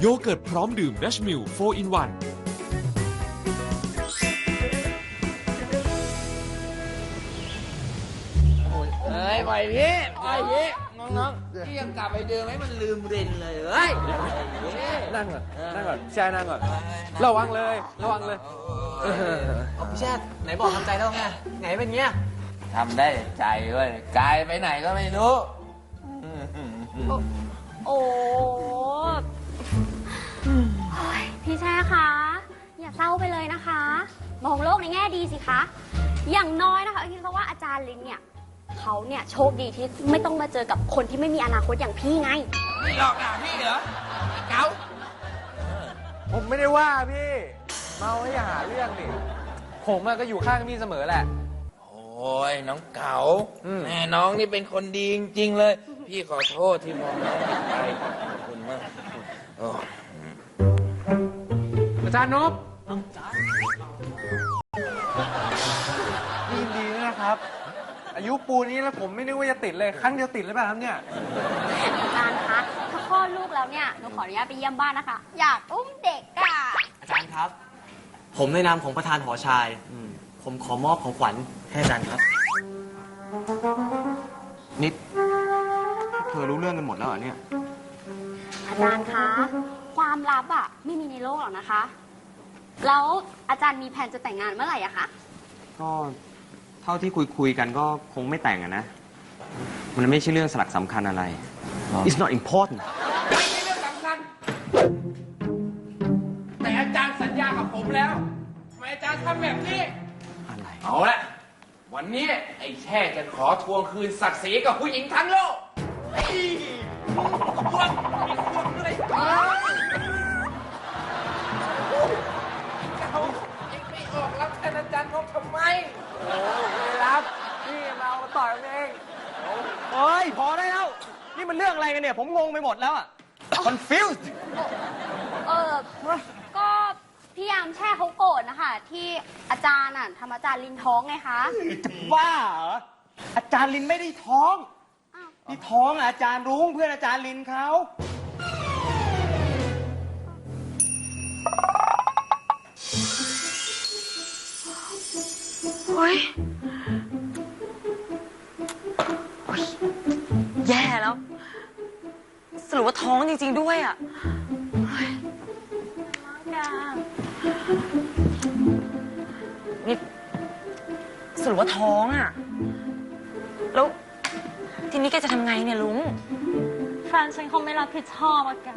โยเกิร์ตพร้อมดื่มดัชมิล4 in 1เอ้ยปล่อยพี่ปล่อยพี่น้องๆพี่ยังกลับไปเดิมให้มันลืมเรนเลยเอ้ยนั่งก่อนนั่งก่อนพี่ชายนั่งก่อนระวังเลยระวังเลยพี่ชาติไหนบอกทำใจแล้วไงไหนเป็นเงี้ยทำได้ใจเว้ยกายไปไหนก็ไม่รู้โอ้เฮ้ย พี่แช่คะอย่าเศร้าไปเลยนะคะ มองโลกในแง่ดีสิคะ อย่างน้อยนะคะคิดว่าอาจารย์ลินเนี่ยเขาเนี่ยโชคดีที่ไม่ต้องมาเจอกับคนที่ไม่มีอนาคตอย่างพี่ไง นี่หลอกด่าพี่เหรอเก๋าผมไม่ได้ว่าพี่ เมาแล้วอย่าหาเรื่องดิผมอะก็อยู่ข้างพี่เสมอแหละ โอ้ยน้องเก๋าอืม แม่น้องนี่เป็นคนดีจริงๆเลย พี่ขอโทษที่มองน้องผิดไปขอบคุณมากโอ้ อาจารย์นบยินดีด้วยนะครับ อายุปูนี้แล้วผมไม่นึกว่าจะติดเลยครั้งเดียวติดเลยป่ะครับเนี่ย อาจารย์คะถ้าคลอดลูกแล้วเนี่ยหนูขออนุญาตไปเยี่ยมบ้านนะคะ อยากอุ้มเด็กอะอาจารย์ครับ ผมในนามของประธานหอชาย ผมขอมอบของขวัญให้อาจารย์ครับ นิด เธอรู้เรื่องกันหมดแล้วเหรอเนี่ย อาจารย์คะ ความลับอะไม่มีในโลกหรอกนะคะ แล้วอาจารย์มีแผนจะแต่งงานเมื่อไหร่อะคะก็เท่าที่คุยคุยๆกันก็คงไม่แต่งอะนะ มันไม่ใช่เรื่องสลักสำคัญอะไร it's not important ไม่ใช่เรื่องสำคัญ แต่อาจารย์สัญญากับผมแล้วทำไมอาจารย์ทำแบบนี้ อะไร เอาละวันนี้ไอ้แช่จะขอทวงคืนศักดิ์ศรีกับผู้หญิงทั้งโลกเฮ้ยพวกมีพวกด้วยเอ้ย รับแทนอาจารย์นกทำไม โอ้ไม่รับพี่มาเอามาต่อยผมเอง เฮ้ย พอได้แล้ว นี่มันเรื่องอะไรกันเนี่ย ผมงงไปหมดแล้วอะ confused เออก็พี่ยามแช่เขาโกรธนะคะ ที่อาจารย์อะทำอาจารย์ลินท้องไงคะจะบ้าเหรอ อาจารย์ลินไม่ได้ท้องอ้าวที่ท้องอะอาจารย์รุ้งเพื่อนอาจารย์ลินเขา โอ๊ยโอ๊ยแย่แล้ว สรุปว่าท้องจริง ๆ ด้วยอะเฮ้ยนี่สรุปว่าท้องอะ แล้ว ทีนี้แกจะทำไงเนี่ยลุง แฟนฉันคงไม่รับผิดชอบอะแก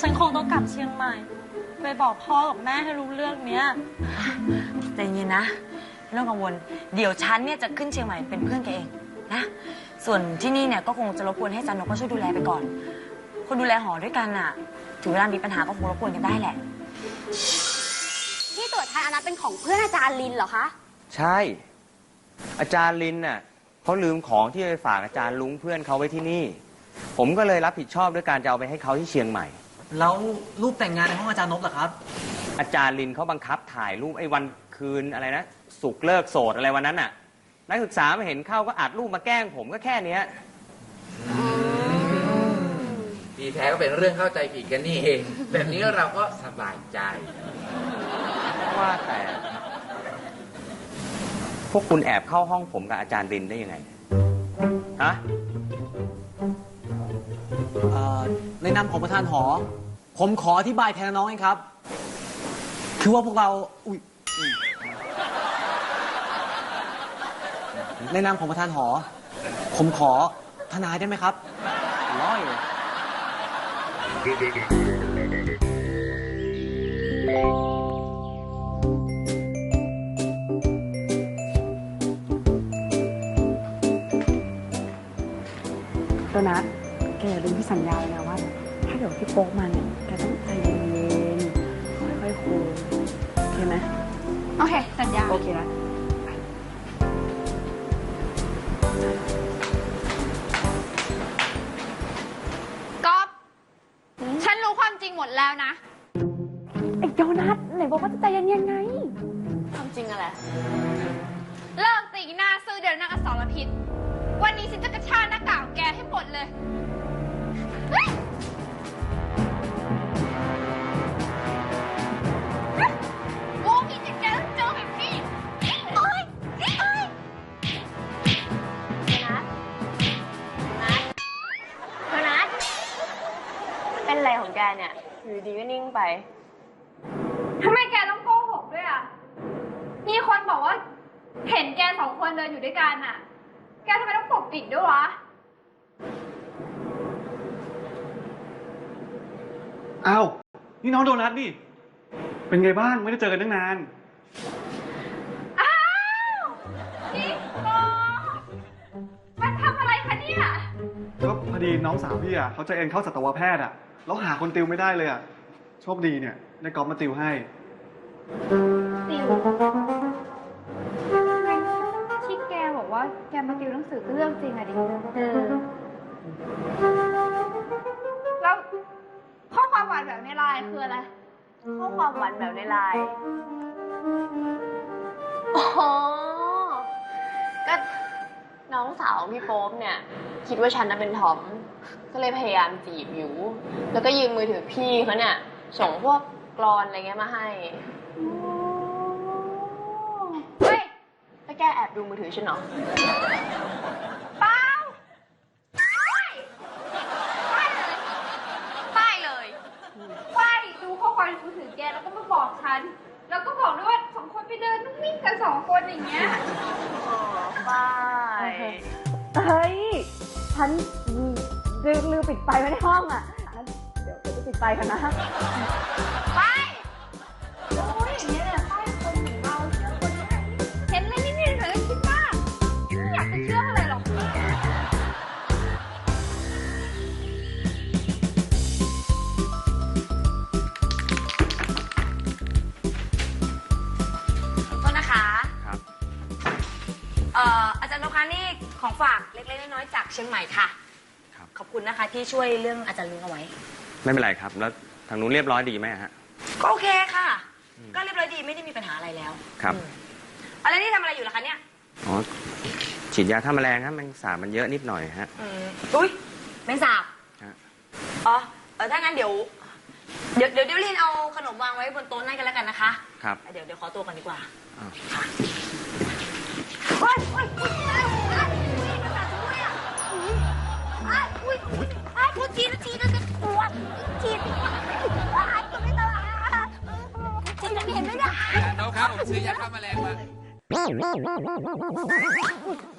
ฉันคงต้องกลับเชียงใหม่ ไปบอกพ่อกับแม่ให้รู้เรื่องเนี้ย ใจเย็นนะไม่ต้องกังวล เดี๋ยวฉันเนี่ยจะขึ้นเชียงใหม่เป็นเพื่อนแกเองนะ ส่วนที่นี่เนี่ยก็คงจะรบกวนให้จันนกก็ช่วยดูแลไปก่อน คนดูแลหอด้วยกันน่ะ ถึงเวลามีปัญหาก็คงรบกวนกันได้แหละ ที่ตรวจทานอันนั้นเป็นของเพื่อนอาจารย์ลินเหรอคะ ใช่ อาจารย์ลินน่ะเขาลืมของที่ไปฝากอาจารย์ลุงเพื่อนเขาไว้ที่นี่ ผมก็เลยรับผิดชอบด้วยการจะเอาไปให้เขาที่เชียงใหม่ แล้วรูปแต่งงานในห้องอาจารย์นบล่ะครับ อาจารย์ลินเขาบังคับถ่ายรูปไอ้วัน คืนอะไรนะสุกร์เลิกโสดอะไรวันนั้นน่ะ นักศึกษามาเห็นเข้าก็อัดรูปมาแกล้งผมก็แค่เนี้ยทีแท้ก็เป็นเรื่องเข้าใจผิดกันนี่เองแบบนี้เราก็สบายใจ ว่าแต่ พวกคุณแอบเข้าห้องผมกับอาจารย์รินได้ยังไงฮะเอ่อในนามของประธานหอ ผมขออธิบายแทนน้องเองครับ คือว่าพวกเรา อุ้ย ในนามของประธานหอ ผมขอทนายได้ไหมครับ ร้อยโดนัทแกลืมที่สัญญาเลยนะว่า ถ้าเดี๋ยวที่โป๊กมาเนี่ยแกต้องใจเย็นๆค่อยๆคุยโอเคไหม โอเค สัญญา โอเคแล้วก๊อฟฉันรู้ความจริงหมดแล้วนะ ไอ้โดนัทไหนบอกว่าจะใจเย็นๆไง ความจริงอะไร เลิกตีหน้าซื้อเดี๋ยวนางอสรพิษ วันนี้ฉันจะกระชากหน้ากากแกให้หมดเลยเฮ้ย ทำไมแกต้องโกหกด้วยอะ มีคนบอกว่า เห็นแกสองคนเดินอยู่ด้วยกันอะ แกทำไมต้องปกปิดด้วยวะ อ้าว นี่น้องโดนัทนี่ เป็นไงบ้าง ไม่ได้เจอกันตั้งนาน อ้าวนี่โกมาทำอะไรคะเนี่ย ก็พอดีน้องสาวพี่อะ เขาจะเอ็นเข้าสัตวแพทย์อะ แล้วหาคนติวไม่ได้เลยอะ โชคดีเนี่ย ได้กอล์ฟมาติวให้ ติวที่แกบอกว่าแกมาติวหนังสือก็เรื่องจริงอะดิเออแล้วข้อความหวานแบบในไลน์คืออะไร ข้อความหวานแบบในไลน์อ๋อ ก็น้องสาวของพี่โป๊ปเนี่ย คิดว่าฉันน่ะเป็นทอม ก็เลยพยายามจีบอยู่ แล้วก็ยืมมือถือพี่เขาเนี่ย ส่งพวกกรอนอะไรเงี้ยมาให้ เฮ้ยแล้วแกแอบดูมือถือฉันเหรอเปล่าไม่ไม่เลยไม่ดูข้อความในมือถือแกแล้วก็มาบอกฉัน แล้วก็บอกด้วยว่าสองคนไปเดินนุ่งนิ่งกันสองคนอย่างเงี้ยอ๋อป้าย เฮ้ย ฉันลืมลืมปิดไฟไว้ในห้องอะเดี๋ยวจะปิดไฟกันนะ ไปโอ้ยอย่างเงี้ยเนี่ยป้ายคนถึงเราเชื่อคนไม่ได้เห็นอะไรนิดๆหน่อยๆก็คิดว่าไม่อยากจะเชื่ออะไรหรอก ต้นนะคะครับ เอ่ออาจารย์นกคะนี่ของฝากเล็กๆน้อยๆจากเชียงใหม่ค่ะ ครับ ขอบคุณนะคะที่ช่วยเรื่องอาจารย์ลุงเอาไว้ ไม่เป็นไรครับ แล้วทางนู้นเรียบร้อยดีไหมฮะ ก็โอเคค่ะ ก็เรียบร้อยดีไม่ได้มีปัญหาอะไรแล้วครับ อืมอะไรนี่ทำอะไรอยู่ล่ะคะเนี่ย อ๋อ ฉีดยาฆ่าแมลงครับแมงสาบมันเยอะนิดหน่อยฮะ อืมอุ้ยแมงสาบฮะ อ๋อเออถ้างั้นเดี๋ยว เดี๋ยวเดี๋ยวเดี๋ยวลินเอาขนมวางไว้บนโต๊ะนั่นกันแล้วกันนะคะ ครับ เดี๋ยวเดี๋ยวขอตัวก่อนดีกว่าอ้าว ค่ะเฮ้ยเฮ้ยเฮ้ยเฮ้ยเฮ้ย อ้ายพูดจีนจีนจะปวดจีนอ้ายตัวไม่ตลาดจีนเห็นไหมเนี่ยน้องครับผมซื้อยาฆ่าแมลงมา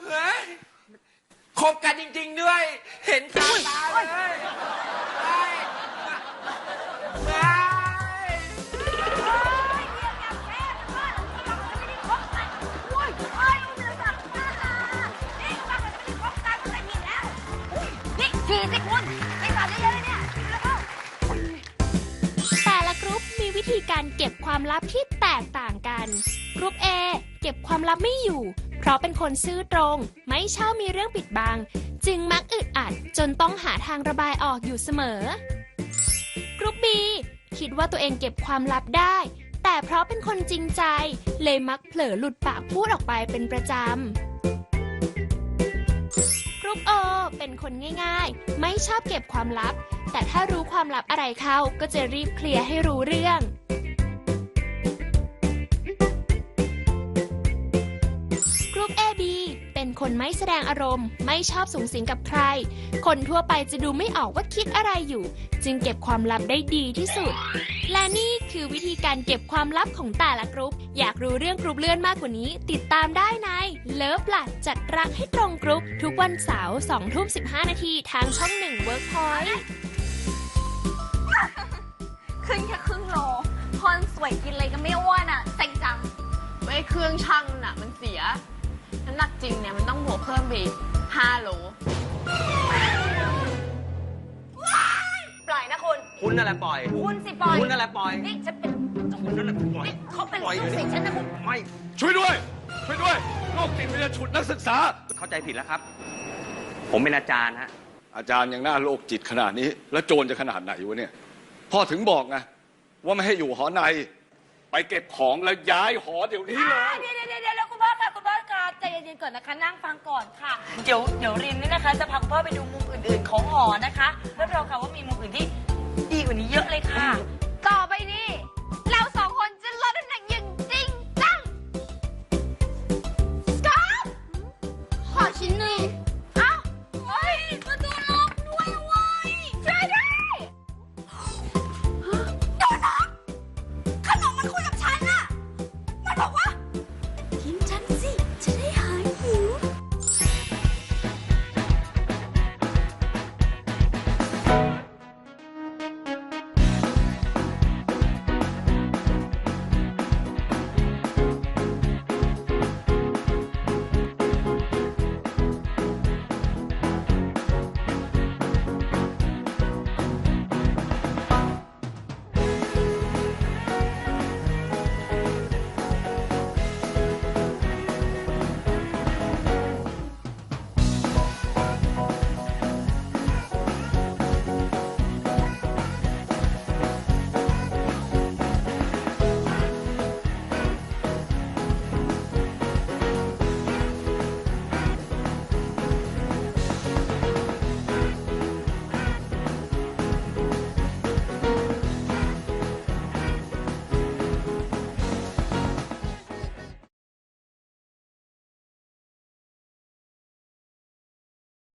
เฮ้ยคบกันจริง ๆ ด้วย เห็นคาตาเลยเฮ้ยเฮ้ ความลับที่แตกต่างกัน กรุ๊ป A เก็บความลับไม่อยู่ เพราะเป็นคนซื่อตรง ไม่ชอบมีเรื่องปิดบัง จึงมักอึดอัดจนต้องหาทางระบายออกอยู่เสมอ กรุ๊ป B คิดว่าตัวเองเก็บความลับได้ แต่เพราะเป็นคนจริงใจ เลยมักเผลอหลุดปากพูดออกไปเป็นประจำ กรุ๊ปโอเป็นคนง่ายๆ ไม่ชอบเก็บความลับ แต่ถ้ารู้ความลับอะไรเข้าก็จะรีบเคลียร์ให้รู้เรื่อง คนไม่แสดงอารมณ์ ไม่ชอบสูงสิงกับใคร คนทั่วไปจะดูไม่ออกว่าคิดอะไรอยู่ จึงเก็บความลับได้ดีที่สุด และนี่คือวิธีการเก็บความลับของแต่ละกรุ๊ป อยากรู้เรื่องกรุ๊ปเลื่อนมากกว่านี้ ติดตามได้ในเลิฟหลัดจัดรักให้ตรงกรุ๊ป ทุกวันเสาร์2ทุ่ม15นาทีทางช่องหนึ่งเวิร์กพอยต์ขึ้นแค่ครึ่งโลคนสวยกินอะไรก็ไม่อ้วนอะเซ็งจังไว้เครื่องช่างน่ะ มันเสีย น้ำหนักจริงเนี่ยมันต้องบวกเพิ่มไปอีก5โล ปล่อยนะคุณ คุณนั่นแหละปล่อย คุณสิปล่อยคุณนั่นแหละปล่อย นี่ฉันเป็นคุณนั่นแหละปล่อย นี่เขาเป็นปล่อยลูกศิษย์ฉันนะคุณ ไม่ ช่วยด้วย ช่วยด้วยโรคติดวิทยาฉุดนักศึกษา เข้าใจผิดแล้วครับ ผมเป็นอาจารย์ฮะ อาจารย์ยังน่าโรคจิตขนาดนี้ แล้วโจรจะขนาดไหนวะเนี่ย พ่อถึงบอกไงว่าไม่ให้อยู่หอใน ไปเก็บของแล้วย้ายหอเดี๋ยวนี้เลย เดี๋ยวเดี๋ยวเดี๋ยว เย็นๆก่อนนะคะ นั่งฟังก่อนค่ะ เดี๋ยวเดี๋ยวรินนี่นะคะ จะพาคุณพ่อไปดูมุมอื่นๆ ของหอนะคะรับรองค่ะว่ามีมุมอื่นที่ดีกว่านี้เยอะเลยค่ะ